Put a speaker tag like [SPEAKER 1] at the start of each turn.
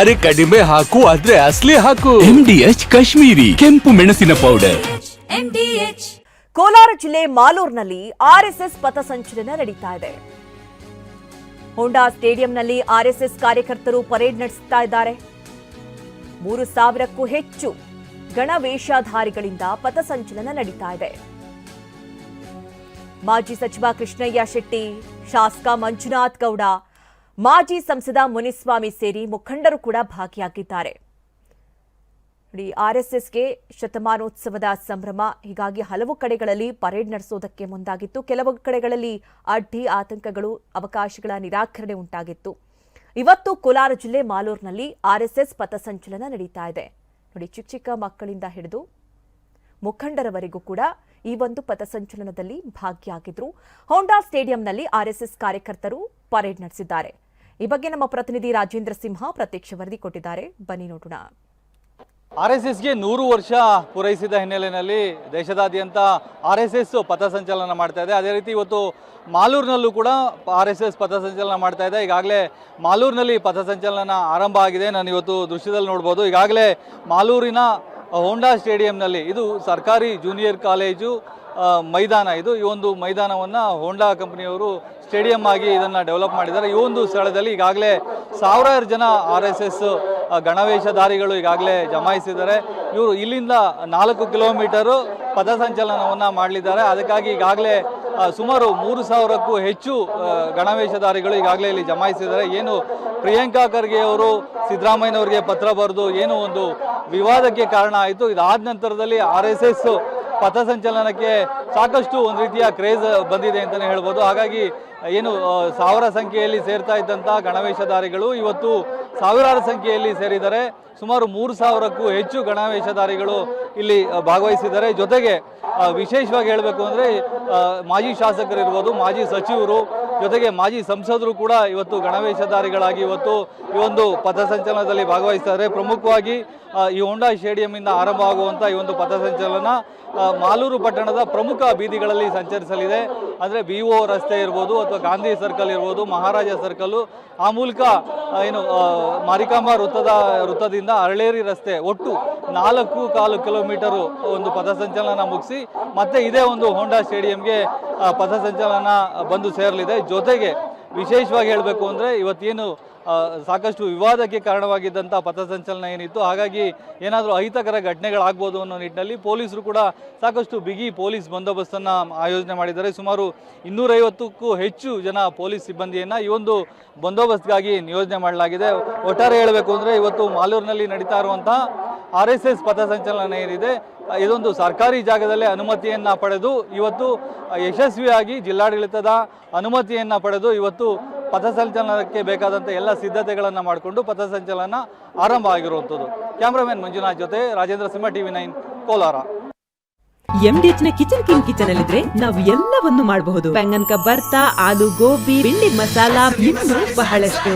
[SPEAKER 1] ಅರೆ ಕಡಿಮೆ ಹಾಕು ಆದ್ರೆ ಅಸ್ಲಿ ಹಾಕು.
[SPEAKER 2] ಎಂಡಿಎಚ್ ಕಾಶ್ಮೀರಿ ಕೆಂಪು ಮೆಣಸಿನ ಪೌಡರ್
[SPEAKER 3] ಕೋಲಾರ ಜಿಲ್ಲೆ ಮಾಲೂರಿನಲ್ಲಿ ಆರ್ಎಸ್ಎಸ್ ಪಥಸಂಚಲನ ನಡೀತಾ ಇದೆ. ಹೋಂಡಾ ಸ್ಟೇಡಿಯಂನಲ್ಲಿ ಆರ್ಎಸ್ಎಸ್ ಕಾರ್ಯಕರ್ತರು ಪರೇಡ್ ನಡೆಸುತ್ತಾ ಇದ್ದಾರೆ. ಮೂರು ಸಾವಿರಕ್ಕೂ ಹೆಚ್ಚು ಗಣವೇಷಧಾರಿಗಳಿಂದ ಪಥಸಂಚಲನ ನಡೀತಾ ಇದೆ. ಮಾಜಿ ಸಚಿವ ಕೃಷ್ಣಯ್ಯ ಶೆಟ್ಟಿ ಶಾಸಕ ಮಂಜುನಾಥ್ ಗೌಡ ಮಾಜಿ ಸಂಸದ ಮುನಿಸ್ವಾಮಿ ಸೇರಿ ಮುಖಂಡರು ಕೂಡ ಭಾಗಿಯಾಗಿದ್ದಾರೆ. ನೋಡಿ ಆರ್ಎಸ್ಎಸ್ಗೆ ಶತಮಾನೋತ್ಸವದ ಸಂಭ್ರಮ ಹೀಗಾಗಿ ಹಲವು ಕಡೆಗಳಲ್ಲಿ ಪರೇಡ್ ನಡೆಸೋದಕ್ಕೆ ಮುಂದಾಗಿತ್ತು. ಕೆಲವು ಕಡೆಗಳಲ್ಲಿ ಅಡ್ಡಿ ಆತಂಕಗಳು, ಅವಕಾಶಗಳ ನಿರಾಕರಣೆ ಉಂಟಾಗಿತ್ತು. ಇವತ್ತು ಕೋಲಾರ ಜಿಲ್ಲೆ ಮಾಲೂರಿನಲ್ಲಿ ಆರ್ಎಸ್ಎಸ್ ಪಥಸಂಚಲನ ನಡೀತಾ ಇದೆ. ನೋಡಿ, ಚಿಕ್ಕ ಚಿಕ್ಕ ಮಕ್ಕಳಿಂದ ಹಿಡಿದು ಮುಖಂಡರವರೆಗೂ ಕೂಡ ಈ ಒಂದು ಪಥಸಂಚಲನದಲ್ಲಿ ಭಾಗಿಯಾಗಿದ್ರು. ಹೋಂಡಾ ಸ್ಟೇಡಿಯಂನಲ್ಲಿ ಆರ್ಎಸ್ಎಸ್ ಕಾರ್ಯಕರ್ತರು ಪರೇಡ್ ನಡೆಸಿದ್ದಾರೆ. ಈ ಬಗ್ಗೆ ನಮ್ಮ ಪ್ರತಿನಿಧಿ ರಾಜೇಂದ್ರ ಸಿಂಹ ಪ್ರತ್ಯಕ್ಷ ವರದಿ ಕೊಟ್ಟಿದ್ದಾರೆ. ಬನ್ನಿ ನೋಡೋಣ.
[SPEAKER 4] ಆರ್ ಎಸ್ ಎಸ್ಗೆ ನೂರು ವರ್ಷ ಪೂರೈಸಿದ ಹಿನ್ನೆಲೆಯಲ್ಲಿ ದೇಶದಾದ್ಯಂತ ಆರ್ ಎಸ್ ಎಸ್ ಪಥಸಂಚಲನ ಮಾಡ್ತಾ ಇದೆ. ಅದೇ ರೀತಿ ಇವತ್ತು ಮಾಲೂರಿನಲ್ಲೂ ಕೂಡ ಆರ್ ಎಸ್ ಎಸ್ ಪಥಸಂಚಲನ ಮಾಡ್ತಾ ಇದೆ. ಈಗಾಗಲೇ ಮಾಲೂರಿನಲ್ಲಿ ಪಥಸಂಚಲನ ಆರಂಭ ಆಗಿದೆ. ನಾನು ಇವತ್ತು ದೃಶ್ಯದಲ್ಲಿ ನೋಡ್ಬೋದು. ಈಗಾಗಲೇ ಮಾಲೂರಿನ ಹೋಂಡಾ ಸ್ಟೇಡಿಯಂನಲ್ಲಿ ಇದು ಸರ್ಕಾರಿ ಜೂನಿಯರ್ ಕಾಲೇಜು ಮೈದಾನ ಇದು. ಈ ಒಂದು ಮೈದಾನವನ್ನು ಹೋಂಡಾ ಕಂಪನಿಯವರು ಸ್ಟೇಡಿಯಂ ಆಗಿ ಇದನ್ನು ಡೆವಲಪ್ ಮಾಡಿದ್ದಾರೆ. ಈ ಒಂದು ಸ್ಥಳದಲ್ಲಿ ಈಗಾಗಲೇ ಸಾವಿರಾರು ಜನ ಆರ್ ಎಸ್ ಎಸ್ ಗಣವೇಶಧಾರಿಗಳು ಈಗಾಗಲೇ ಜಮಾಯಿಸಿದ್ದಾರೆ. ಇವರು ಇಲ್ಲಿಂದ ನಾಲ್ಕು ಕಿಲೋಮೀಟರು ಪಥಸಂಚಲನವನ್ನು ಮಾಡಲಿದ್ದಾರೆ. ಅದಕ್ಕಾಗಿ ಈಗಾಗಲೇ ಸುಮಾರು ಮೂರು ಸಾವಿರಕ್ಕೂ ಹೆಚ್ಚು ಗಣವೇಶಧಾರಿಗಳು ಈಗಾಗಲೇ ಇಲ್ಲಿ ಜಮಾಯಿಸಿದ್ದಾರೆ. ಏನು ಪ್ರಿಯಾಂಕಾ ಖರ್ಗೆ ಅವರು, ಸಿದ್ದರಾಮಯ್ಯನವರಿಗೆ ಪತ್ರ ಬರೆದು ಏನು ಒಂದು ವಿವಾದಕ್ಕೆ ಕಾರಣ ಆಯಿತು. ಇದಾದ ನಂತರದಲ್ಲಿ ಆರ್ ಎಸ್ ಪಥಸಂಚಲನಕ್ಕೆ ಸಾಕಷ್ಟು ಒಂದು ರೀತಿಯ ಕ್ರೇಜ್ ಬಂದಿದೆ ಅಂತಲೇ ಹೇಳ್ಬೋದು. ಹಾಗಾಗಿ, ಏನು ಸಾವಿರ ಸಂಖ್ಯೆಯಲ್ಲಿ ಸೇರ್ತಾ ಇದ್ದಂಥ ಗಣವೇಷಧಾರಿಗಳು ಇವತ್ತು ಸಾವಿರಾರು ಸಂಖ್ಯೆಯಲ್ಲಿ ಸೇರಿದ್ದಾರೆ. ಸುಮಾರು ಮೂರು ಸಾವಿರಕ್ಕೂ ಹೆಚ್ಚು ಗಣವೇಶಧಾರಿಗಳು ಇಲ್ಲಿ ಭಾಗವಹಿಸಿದ್ದಾರೆ. ಜೊತೆಗೆ ವಿಶೇಷವಾಗಿ ಹೇಳಬೇಕು ಅಂದರೆ ಮಾಜಿ ಶಾಸಕರಿರ್ಬೋದು, ಮಾಜಿ ಸಚಿವರು ಜೊತೆಗೆ ಮಾಜಿ ಸಂಸದರು ಕೂಡ ಇವತ್ತು ಗಣವೇಷಧಾರಿಗಳಾಗಿ ಇವತ್ತು ಈ ಒಂದು ಪಥಸಂಚಲನದಲ್ಲಿ ಭಾಗವಹಿಸ್ತಾರೆ. ಪ್ರಮುಖವಾಗಿ ಈ ಹೋಂಡಾ ಸ್ಟೇಡಿಯಂನಿಂದ ಆರಂಭ ಆಗುವಂಥ ಈ ಒಂದು ಪಥಸಂಚಲನ ಮಾಲೂರು ಪಟ್ಟಣದ ಪ್ರಮುಖ ಬೀದಿಗಳಲ್ಲಿ ಸಂಚರಿಸಲಿದೆ. ಅಂದರೆ ಬಿ ಒ ರಸ್ತೆ ಇರ್ಬೋದು ಅಥವಾ ಗಾಂಧಿ ಸರ್ಕಲ್ ಇರ್ಬೋದು, ಮಹಾರಾಜ ಸರ್ಕಲ್ಲು, ಆ ಮೂಲಕ ಏನು ಮಾರಿಕಾಂಬ ವೃತ್ತದ, ವೃತ್ತದಿಂದ ಅರಳೇರಿ ರಸ್ತೆ ಒಟ್ಟು ನಾಲ್ಕು ಕಾಲು ಕಿಲೋಮೀಟರು ಒಂದು ಪಥಸಂಚಲನ ಮುಗಿಸಿ ಮತ್ತೆ ಇದೇ ಒಂದು ಹೋಂಡಾ ಸ್ಟೇಡಿಯಂಗೆ ಪಥಸಂಚಲನ ಬಂದು ಸೇರಲಿದೆ. ಜೊತೆಗೆ ವಿಶೇಷವಾಗಿ ಹೇಳಬೇಕು ಅಂದರೆ ಇವತ್ತೇನು ಸಾಕಷ್ಟು ವಿವಾದಕ್ಕೆ ಕಾರಣವಾಗಿದ್ದಂಥ ಪಥಸಂಚಲನ ಏನಿತ್ತು, ಹಾಗಾಗಿ ಏನಾದರೂ ಅಹಿತಕರ ಘಟನೆಗಳಾಗ್ಬೋದು ಅನ್ನೋ ನಿಟ್ಟಿನಲ್ಲಿ ಪೊಲೀಸರು ಕೂಡ ಸಾಕಷ್ಟು ಬಿಗಿ ಪೊಲೀಸ್ ಬಂದೋಬಸ್ತನ್ನು ಆಯೋಜನೆ ಮಾಡಿದ್ದಾರೆ. ಸುಮಾರು ಇನ್ನೂರೈವತ್ತಕ್ಕೂ ಹೆಚ್ಚು ಜನ ಪೊಲೀಸ್ ಸಿಬ್ಬಂದಿಯನ್ನು ಈ ಒಂದು ಬಂದೋಬಸ್ತ್ಗಾಗಿ ನಿಯೋಜನೆ ಮಾಡಲಾಗಿದೆ. ಒಟ್ಟಾರೆ ಹೇಳಬೇಕು ಅಂದರೆ ಇವತ್ತು ಮಾಲೂರಿನಲ್ಲಿ ನಡೀತಾ ಇರುವಂತಹ ಆರ್ ಎಸ್ ಎಸ್ ಪಥಸಂಚಲನ ಏನಿದೆ ಇದೊಂದು ಸರ್ಕಾರಿ ಜಾಗದಲ್ಲೇ ಅನುಮತಿಯನ್ನು ಪಡೆದು ಇವತ್ತು ಯಶಸ್ವಿಯಾಗಿ ಜಿಲ್ಲಾಡಳಿತದ ಅನುಮತಿಯನ್ನು ಪಡೆದು ಇವತ್ತು ಪಥಸಂಚಲನಕ್ಕೆ ಬೇಕಾದಂಥ ಎಲ್ಲ ಸಿದ್ಧತೆಗಳನ್ನು ಮಾಡಿಕೊಂಡು ಪಥಸಂಚಲನ ಆರಂಭ ಆಗಿರುವಂಥದ್ದು. ಕ್ಯಾಮ್ರಾಮನ್ ಮಂಜುನಾಥ್ ಜೊತೆ ರಾಜೇಂದ್ರ ಸಿಂಹ ಟಿವಿ ನೈನ್ ಕೋಲಾರ.
[SPEAKER 5] ಎಂಡಿಎಚ್ನ ಕಿಚನ್ ಕಿಂಗ್ ಕಿಚನ್ ಅಲ್ಲಿದ್ರೆ ನಾವು ಎಲ್ಲವನ್ನು ಮಾಡಬಹುದು. ಬೆಂಗನ್ಕ ಬರ್ತಾ ಆಲೂ ಗೋಬಿ ಬೆಂಡಿ ಮಸಾಲಾ ಇನ್ನೂ ಬಹಳಷ್ಟು.